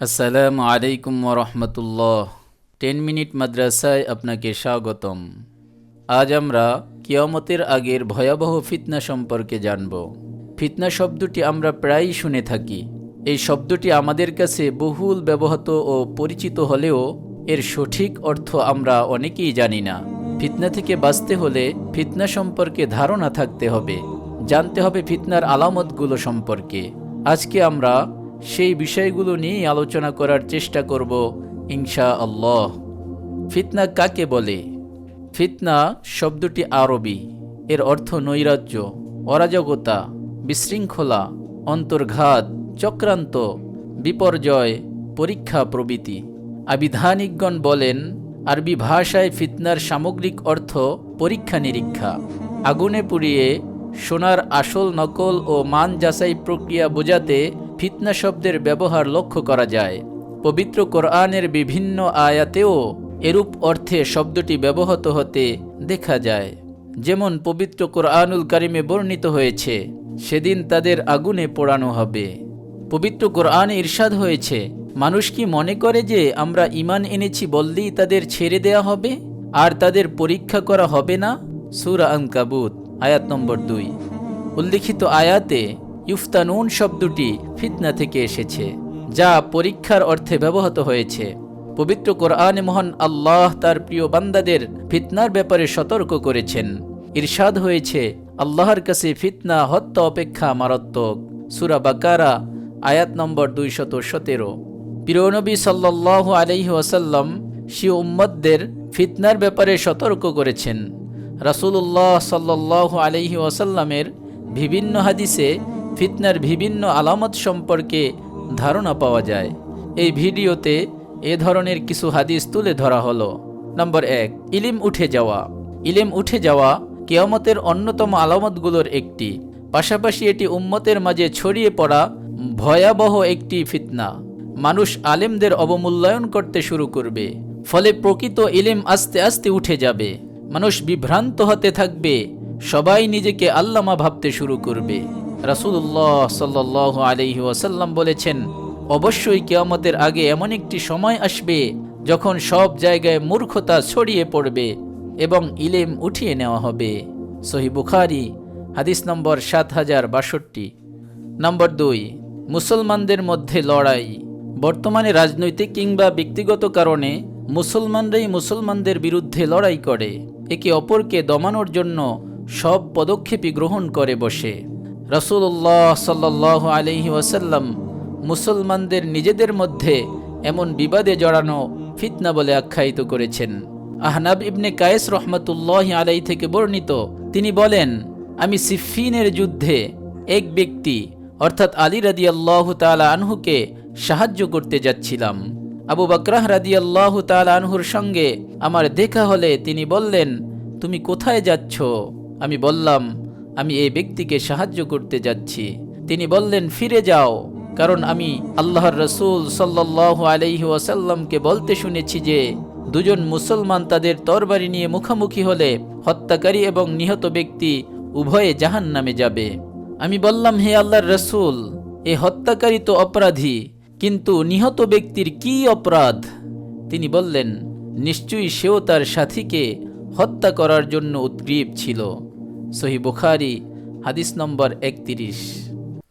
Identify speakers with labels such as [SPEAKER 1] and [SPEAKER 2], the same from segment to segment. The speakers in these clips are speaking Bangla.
[SPEAKER 1] আসসালামু আলাইকুম রহমতুল্লাহ। টেন মিনিট মাদ্রাসায় আপনাকে স্বাগতম। আজ আমরা কিয়ামতের আগের ভয়াবহ ফিতনা সম্পর্কে জানব। ফিতনা শব্দটি আমরা প্রায়ই শুনে থাকি। এই শব্দটি আমাদের কাছে বহুল ব্যবহৃত ও পরিচিত হলেও এর সঠিক অর্থ আমরা অনেকেই জানি না। ফিতনা থেকে বাঁচতে হলে ফিতনা সম্পর্কে ধারণা থাকতে হবে। জানতে হবে ফিতনার আলামতগুলো সম্পর্কে। আজকে আমরা সেই বিষয়গুলো নিয়েই আলোচনা করার চেষ্টা করব ইনশা আল্লাহ ফিতনা কাকে বলে? ফিতনা শব্দটি আরবি, এর অর্থ নৈরাজ্য, অরাজকতা, বিশৃঙ্খলা, অন্তর্ঘাত, চক্রান্ত, বিপর্যয়, পরীক্ষা প্রভৃতি। আবিধানিকগণ বলেন, আরবি ভাষায় ফিতনার সামগ্রিক অর্থ পরীক্ষা নিরীক্ষা। আগুনে পুড়িয়ে সোনার আসল নকল ও মান যাচাই প্রক্রিয়া বোঝাতে ফিতনা শব্দের ব্যবহার লক্ষ্য করা যায়। পবিত্র কোরআনের বিভিন্ন আয়াতেও এরূপ অর্থে শব্দটি ব্যবহৃত হতে দেখা যায়। যেমন পবিত্র কোরআনুল কারিমে বর্ণিত হয়েছে, সেদিন তাদের আগুনে পোড়ানো হবে। পবিত্র কোরআনে ইরশাদ হয়েছে, মানুষ কি মনে করে যে আমরা ইমান এনেছি বললেই তাদের ছেড়ে দেয়া হবে? আর তাদের পরীক্ষা করা হবে না? সুরা আনকাবুত, আয়াত নম্বর দুই। উল্লিখিত আয়াতে ইফতানুন শব্দটি ফিতনা থেকে এসেছে, যা পরীক্ষার অর্থে ব্যবহৃত হয়েছে। পবিত্র কোরআনে মহান আল্লাহ তার প্রিয় বান্দাদের ফিতনার ব্যাপারে সতর্ক করেছেন। ইরশাদ হয়েছে, আল্লাহর কাছে ফিতনা, হত্যা, অপেক্ষা মারাত্মক। সুরা বাকারা, আয়াত নম্বর দুইশত সতেরো। প্রিয়নবী সাল্লাহ আলহি ওয়াসাল্লাম সি উম্মদদের ফিতনার ব্যাপারে সতর্ক করেছেন। রাসূলুল্লাহ সাল্লাহ আলহি ওয়াসাল্লামের বিভিন্ন হাদিসে ফিতনার বিভিন্ন আলামত সম্পর্কে ধারণা পাওয়া যায়। এই ভিডিওতে এ ধরনের কিছু হাদিস তুলে ধরা হলো। নম্বর এক, ইলিম উঠে যাওয়া। ইলিম উঠে যাওয়া কেয়ামতের অন্যতম আলামতগুলোর একটি। পাশাপাশি এটি উম্মতের মাঝে ছড়িয়ে পড়া ভয়াবহ একটি ফিতনা। মানুষ আলেমদের অবমূল্যায়ন করতে শুরু করবে, ফলে প্রকৃত ইলিম আস্তে আস্তে উঠে যাবে। মানুষ বিভ্রান্ত হতে থাকবে, সবাই নিজেকে আল্লামা ভাবতে শুরু করবে। রাসুল্লাহ সাল্লাহ আলহি ওয়াসাল্লাম বলেছেন, অবশ্যই কেয়ামতের আগে এমন একটি সময় আসবে যখন সব জায়গায় মূর্খতা ছড়িয়ে পড়বে এবং ইলেম উঠিয়ে নেওয়া হবে। সহি বুখারি, হাদিস নম্বর সাত হাজার বাষট্টি। নম্বর দুই, মুসলমানদের মধ্যে লড়াই। বর্তমানে রাজনৈতিক কিংবা ব্যক্তিগত কারণে মুসলমানরাই মুসলমানদের বিরুদ্ধে লড়াই করে। একে অপরকে দমানোর জন্য সব পদক্ষেপই গ্রহণ করে বসে। রসুল্লাহ সাল্লাহ আলহি ওয়াসাল্লাম মুসলমানদের নিজেদের মধ্যে এমন বিবাদে জড়ানো ফিতনা বলে আখ্যায়িত করেছেন। আহনাব ইবনে কায়েস রহমতুল্লাহ আলাই থেকে বর্ণিত, তিনি বলেন, আমি সিফিনের যুদ্ধে এক ব্যক্তি, অর্থাৎ আলী রাদি আল্লাহ তালা আনহুকে সাহায্য করতে যাচ্ছিলাম। আবু বাকরাহ রাদি আল্লাহ তালা আনহুর সঙ্গে আমার দেখা হলে তিনি বললেন, তুমি কোথায় যাচ্ছ? আমি বললাম আমি এই ব্যক্তিকে সাহায্য করতে যাচ্ছি। তিনি বললেন, ফিরে যাও, কারণ আমি আল্লাহর রসুল সাল্লাহ আলহি ওয়াসাল্লামকে বলতে শুনেছি যে, দুজন মুসলমান তাদের তরবারি নিয়ে মুখোমুখি হলে হত্যাকারী এবং নিহত ব্যক্তি উভয়ে জাহান নামে যাবে। আমি বললাম, হে আল্লাহর রসুল, এ হত্যাকারী তো অপরাধী, কিন্তু নিহত ব্যক্তির কি অপরাধ? তিনি বললেন, নিশ্চয়ই সেও তার সাথীকে হত্যা করার জন্য উদ্গ্রীব ছিল। সহি বুখারি, হাদিস নম্বর একত্রিশ।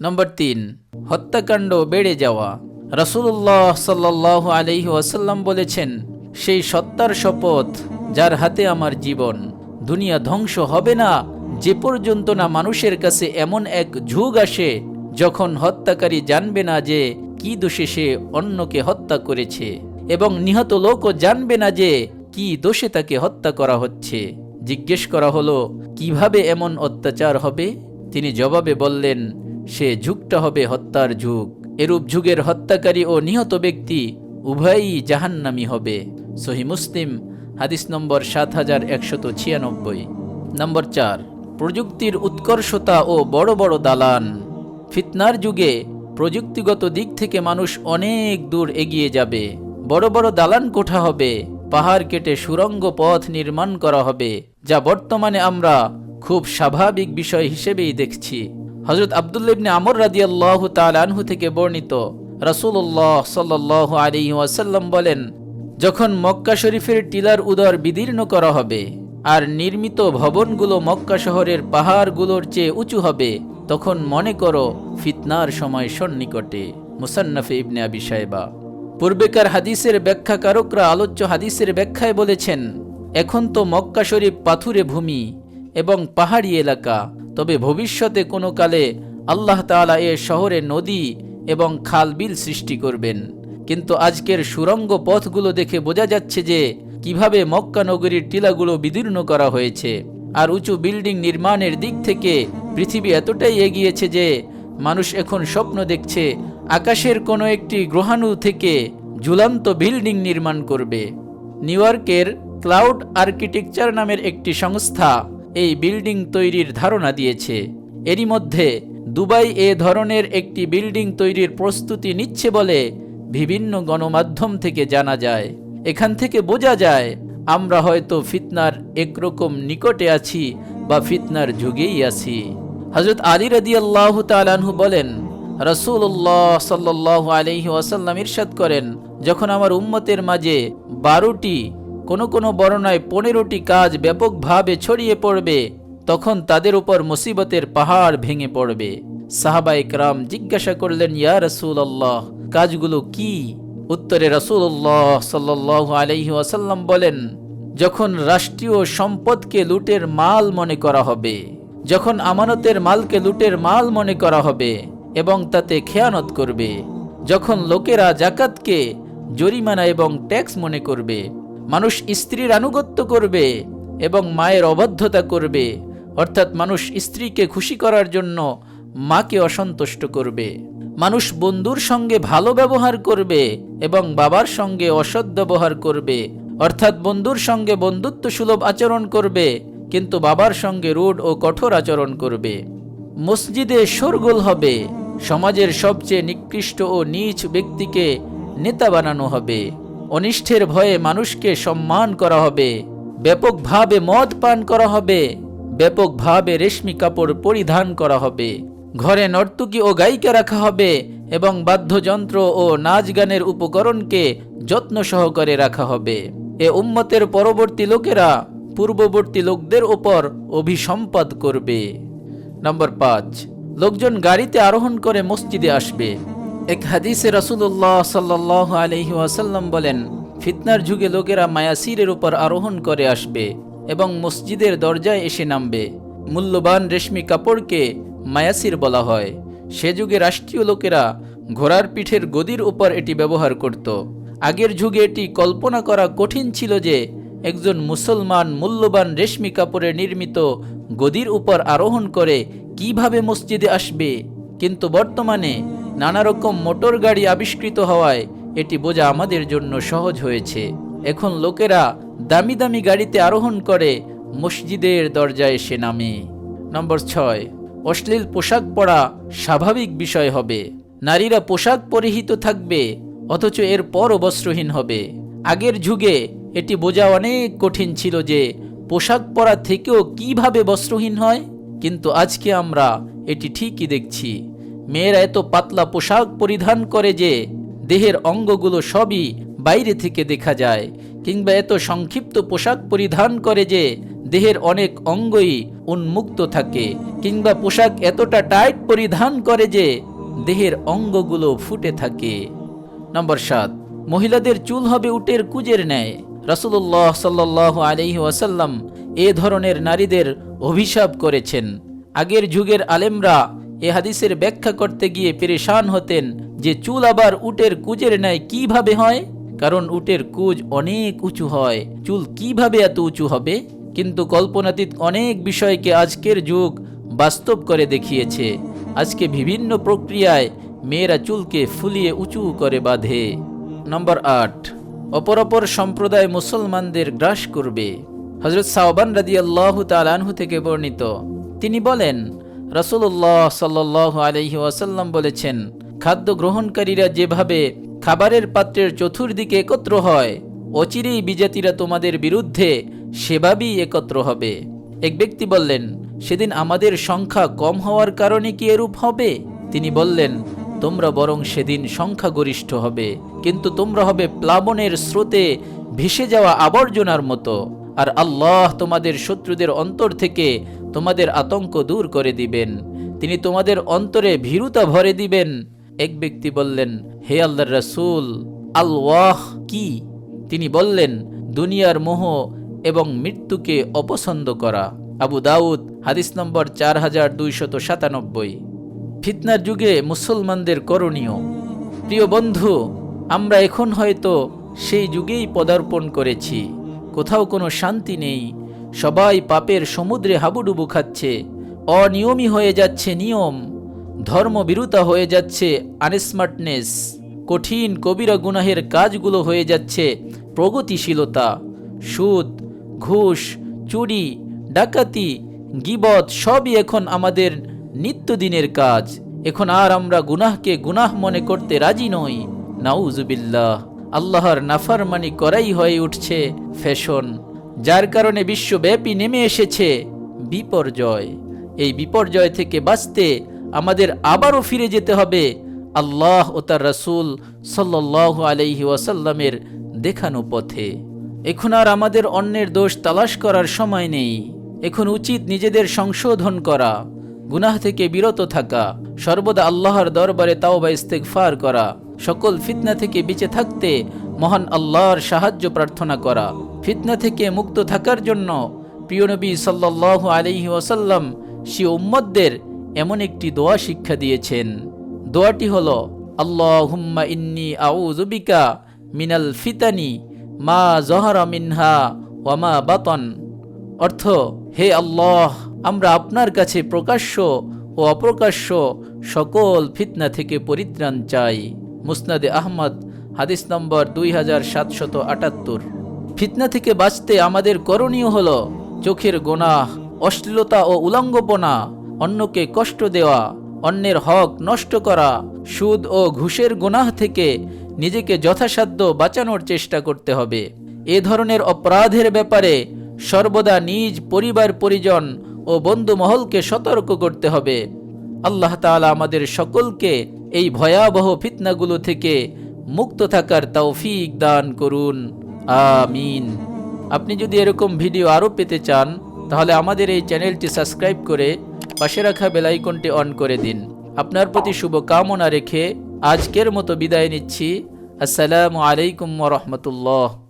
[SPEAKER 1] নম্বর তিন, হত্যাকাণ্ড বেড়ে যাওয়া। রসুল্লাহ সাল্লাহ আলহি ওয়াসাল্লাম বলেছেন, সেই সত্তার শপথ যার হাতে আমার জীবন, দুনিয়া ধ্বংস হবে না। যে পর্যন্ত না মানুষের কাছে এমন এক ঝুগ আসে, যখন হত্যাকারী জানবে না যে কি দোষে সে অন্যকে হত্যা করেছে এবং নিহত লোকও জানবে না যে কি দোষে তাকে হত্যা করা হচ্ছে। জিজ্ঞেস করা হলো, কীভাবে এমন অত্যাচার হবে? তিনি জবাবে বললেন, সে যুগটা হবে হত্যার যুগ এরূপ যুগের হত্যাকারী ও নিহত ব্যক্তি উভয়ই জাহান্নামি হবে। সহি মুসলিম, হাদিস নম্বর সাত হাজার একশত ছিয়ানব্বই। নম্বর চার, প্রযুক্তির উৎকর্ষতা ও বড় বড় দালান। ফিতনার যুগে প্রযুক্তিগত দিক থেকে মানুষ অনেক দূর এগিয়ে যাবে। বড় বড় দালান কোঠা হবে। পাহাড় কেটে সুরঙ্গ পথ নির্মাণ করা হবে, যা বর্তমানে আমরা খুব স্বাভাবিক বিষয় হিসেবেই দেখছি। হজরত আবদুল্লিবনে আমর রাদিয়াল্লাহ তাল আনহু থেকে বর্ণিত রাসূলুল্লাহ সাল্লাহ আলী ওয়াসাল্লাম বলেন, যখন মক্কা শরীফের টিলার উদর বিদীর্ণ করা হবে আর নির্মিত ভবনগুলো মক্কা শহরের পাহাড়গুলোর চেয়ে উঁচু হবে, তখন মনে করো ফিতনার সময় সন্নিকটে। মুসান্নাফে ইবনে আবি সাহেবা পূর্বেকার হাদিসের ব্যাখ্যাকারকরা আলোচ্য হাদিসের ব্যাখ্যায় বলেছেন, এখন তো মক্কা শরীফ পাথুরে ভূমি এবং পাহাড়ি এলাকা। তবে ভবিষ্যতে কোনো কালে আল্লাহ তাআলা এ শহরে নদী এবং খালবিল সৃষ্টি করবেন। কিন্তু আজকের সুরঙ্গ পথগুলো দেখে বোঝা যাচ্ছে যে কীভাবে মক্কা নগরীর টিলাগুলো বিদীর্ণ করা হয়েছে আর উঁচু বিল্ডিং নির্মাণের দিক থেকে পৃথিবী এতটাই এগিয়েছে যে মানুষ এখন স্বপ্ন দেখছে আকাশের কোনো একটি গ্রহাণু থেকে ঝুলন্ত বিল্ডিং নির্মাণ করবে। নিউ ইয়র্কের ক্লাউড আর্কিটেকচার নামের একটি সংস্থা এই বিল্ডিং তৈরির ধারণা দিয়েছে। এরই মধ্যে দুবাই এ ধরনের একটি বিল্ডিং তৈরির প্রস্তুতি নিচ্ছে বলে বিভিন্ন গণমাধ্যম থেকে জানা যায়। এখান থেকে বোঝা যায়, আমরা হয়তো ফিতনার একরকম নিকটে আছি বা ফিতনার যুগেই আছি। হজরত আলী রদি আল্লাহ তালানহু বলেন রসুল্লাহ সাল্লাহ আলহি ওয়াসাল্লাম ইরশাদ করেন, যখন আমার উম্মতের মাঝে বারোটি, কোনো কোনো বর্ণায় পনেরোটি কাজ ব্যাপকভাবে ছড়িয়ে পড়বে, তখন তাদের উপর মুসিবতের পাহাড় ভেঙে পড়বে। সাহাবা ইকরাম জিজ্ঞাসা করলেন, ইয়া রসুল আল্লাহ কাজগুলো কি? উত্তরে রসুল্লাহ সাল্লাহ আলহি ওয়াসাল্লাম বলেন, যখন রাষ্ট্রীয় সম্পদকে লুটের মাল মনে করা হবে, যখন আমানতের মালকে লুটের মাল মনে করা হবে এবং তাতে খেয়ানত করবে। যখন লোকেরা জাকাতকে জরিমানা এবং ট্যাক্স মনে করবে, মানুষ স্ত্রীর আনুগত্য করবে এবং মায়ের অবাধ্যতা করবে, অর্থাৎ মানুষ স্ত্রীকে খুশি করার জন্য মাকে অসন্তুষ্ট করবে। মানুষ বন্ধুর সঙ্গে ভালো ব্যবহার করবে এবং বাবার সঙ্গে অসৎ ব্যবহার করবে, অর্থাৎ বন্ধুর সঙ্গে বন্ধুত্ব সুলভ আচরণ করবে, কিন্তু বাবার সঙ্গে রুড ও কঠোর আচরণ করবে। মসজিদে শোরগোল হবে। সমাজের সবচেয়ে নিকৃষ্ট ও নীচ ব্যক্তিকে নেতা বানানো হবে। অনিষ্ঠের ভয়ে মানুষকে সম্মান করা হবে। ব্যাপকভাবে মদ পান করা হবে। ব্যাপকভাবে রেশমি কাপড় পরিধান করা হবে। ঘরে নর্তকী ও গায়িকা রাখা হবে এবং বাদ্যযন্ত্র ও নাচ গানের উপকরণকে যত্ন সহকারে রাখা হবে। এ উম্মতের পরবর্তী লোকেরা পূর্ববর্তী লোকদের ওপর অভিসম্পাদ করবে। নম্বর পাঁচ। লোকজন গাড়িতে আরোহণ করে মসজিদে আসবে। এক হাদিসে রাসুল্লাহ সাল্লাহ আলহি ওয়াসাল্লাম বলেন, ফিতনার যুগে লোকেরা মায়াসিরের উপর আরোহণ করে আসবে এবং মসজিদের দরজায় এসে নামবে। মূল্যবান রেশমি কাপড়কে মায়াসির বলা হয়। সে যুগে রাষ্ট্রীয় লোকেরা ঘোড়ার পিঠের গদির উপর এটি ব্যবহার করত। আগের যুগে এটি কল্পনা করা কঠিন ছিল যে, একজন মুসলমান মূল্যবান রেশমি কাপড়ে নির্মিত গদির উপর আরোহণ করে কীভাবে মসজিদে আসবে? কিন্তু বর্তমানে নানা রকম মোটর গাড়ি আবিষ্কৃত হওয়ায় এটি বোঝা আমাদের জন্য সহজ হয়েছে। এখন লোকেরা দামি দামি গাড়িতে আরোহণ করে মসজিদের দরজায় এসে নামে। নম্বর ছয়, অশ্লীল পোশাক পরা স্বাভাবিক বিষয় হবে। নারীরা পোশাক পরিহিত থাকবে, অথচ এর পরও বস্ত্রহীন হবে। আগের যুগে এটি বোঝা অনেক কঠিন ছিল যে পোশাক পরা থেকেও কীভাবে বস্ত্রহীন হয়। কিন্তু আজকে আমরা এটি ঠিকই দেখছি। মেয়েরা এত পাতলা পোশাক পরিধান করে যে দেহের অঙ্গগুলো সবই বাইরে থেকে দেখা যায়, কিংবা এত সংক্ষিপ্ত পোশাক পরিধান করে যে দেহের অনেক অঙ্গই উন্মুক্ত থাকে, কিংবা পোশাক এতটা টাইট পরিধান করে যে দেহের অঙ্গগুলো ফুটে থাকে। নম্বর সাত, মহিলাদের চুল হবে উটের কুজের ন্যায়। রাসুল্লাহ সাল্লাহ আলহি ওয়াসাল্লাম এ ধরনের নারীদের অভিশাপ করেছেন। আগের যুগের আলেমরা এ হাদিসের ব্যাখ্যা করতে গিয়ে পেরেশান হতেন যে চুল আবার উটের কুজের ন্যায় কীভাবে হয়? কারণ উটের কুজ অনেক উঁচু হয়। চুল কীভাবে এত উঁচু হবে? কিন্তু কল্পনাতীত অনেক বিষয়কে আজকের যুগ বাস্তব করে দেখিয়েছে। আজকে বিভিন্ন প্রক্রিয়ায় মেয়েরা চুলকে ফুলিয়ে উঁচু করে বাঁধে। নম্বর আট, অপর অপর সম্প্রদায় মুসলমানদের গ্রাস করবে। হজরত সাহবান রাদি আল্লাহ তালানহু থেকে বর্ণিত। তিনি বলেন রসুল্লাহ সাল্লাহ আলহি ওয়াসাল্লাম বলেছেন, খাদ্য গ্রহণকারীরা যেভাবে খাবারের পাত্রের চতুর্দিকে একত্র হয়, অচিরেই বিজাতিরা তোমাদের বিরুদ্ধে সেভাবেই একত্র হবে। এক ব্যক্তি বললেন, সেদিন আমাদের সংখ্যা কম হওয়ার কারণে কি এরূপ হবে? তিনি বললেন, তোমরা বরং সেদিন সংখ্যাগরিষ্ঠ হবে, কিন্তু তোমরা হবে প্লাবনের স্রোতে ভেসে যাওয়া আবর্জনার মতো। আর আল্লাহ তোমাদের শত্রুদের অন্তর থেকে তোমাদের আতঙ্ক দূর করে দিবেন। তিনি তোমাদের অন্তরে ভীরুতা ভরে দিবেন। এক ব্যক্তি বললেন, হে আল্লাহর রাসূল, আল্লাহ কি? তিনি বললেন, দুনিয়ার মোহ এবং মৃত্যুকে অপছন্দ করা। আবু দাউদ, হাদিস নম্বর চার হাজার দুইশত সাতানব্বই। ফিতনার যুগে মুসলমানদের করণীয়। প্রিয় বন্ধু, আমরা এখন হয়তো সেই যুগেই পদার্পণ করেছি। কোথাও কোনো শান্তি নেই। সবাই পাপের সমুদ্রে হাবুডুবু খাচ্ছে। অনিয়মই হয়ে যাচ্ছে নিয়ম। ধর্মবিরুতা হয়ে যাচ্ছে আনস্মার্টনেস। কঠিন কবিরা গুনাহের কাজগুলো হয়ে যাচ্ছে প্রগতিশীলতা। সুদ, ঘুষ, চুরি, ডাকাতি, গিবত সবই এখন আমাদের নিত্যদিনের কাজ। এখন আর আমরা গুনাহকে গুনাহ মনে করতে রাজি নই। নাউজুবিল্লাহ। আল্লাহর নাফারমানি করাই হয়ে উঠছে ফ্যাশন, যার কারণে বিশ্বব্যাপী নেমে এসেছে বিপর্যয়। এই বিপর্যয় থেকে বাঁচতে আমাদের আবারও ফিরে যেতে হবে আল্লাহ ও তার রাসূল সাল্লাহ আলাইহি ওয়াসাল্লামের দেখানো পথে। এখন আর আমাদের অন্যের দোষ তালাশ করার সময় নেই। এখন উচিত নিজেদের সংশোধন করা, গুনাহ থেকে বিরত থাকা, সর্বদা আল্লাহর দরবারে তাও তাওবা ইস্তেগফার করা সকল ফিতনা থেকে বেঁচে থাকতে মহান আল্লাহর সাহায্য প্রার্থনা করা। ফিতনা থেকে মুক্ত থাকার জন্য প্রিয় নবী সাল্লাহ আলহি ওয়াসাল্লাম সে উম্মদদের এমন একটি দোয়া শিক্ষা দিয়েছেন। দোয়াটি হল, আল্লাহুম্মা ইন্নি আউযুবিকা মিনাল ফিতানি মা জহরা মিনহা ওয়ামা বাতন। অর্থ, হে আল্লাহ, আমরা আপনার কাছে প্রকাশ্য ও অপ্রকাশ্য সকল ফিতনা থেকে পরিত্রাণ চাই। মুসনাদে আহমদ, হাদিস নম্বর দুই হাজার সাতশত আটাত্তর। ফিতনা থেকে বাঁচতে আমাদের করণীয় হল চোখের গোনাহ, অশ্লীলতা ও উলঙ্গপনা, অন্যকে কষ্ট দেওয়া, অন্যের হক নষ্ট করা, সুদ ও ঘুষের গোনাহ থেকে নিজেকে যথাসাধ্য বাঁচানোর চেষ্টা করতে হবে। এ ধরনের অপরাধের ব্যাপারে সর্বদা নিজ পরিবার পরিজন ও বন্ধু মহলকে সতর্ক করতে হবে। আল্লাহ তাআলা আমাদের সকলকে এই ভয়াবহ ফিতনাগুলো থেকে মুক্ত থাকার তৌফিক দান করুন। আমিন। আপনি যদি এরকম ভিডিও আরও পেতে চান, তাহলে আমাদের এই চ্যানেলটি সাবস্ক্রাইব করে পাশে রাখা বেলাইকনটি অন করে দিন। আপনার প্রতি শুভকামনা রেখে আজকের মতো বিদায় নিচ্ছি। আসসালামু আলাইকুম রহমতুল্লাহ।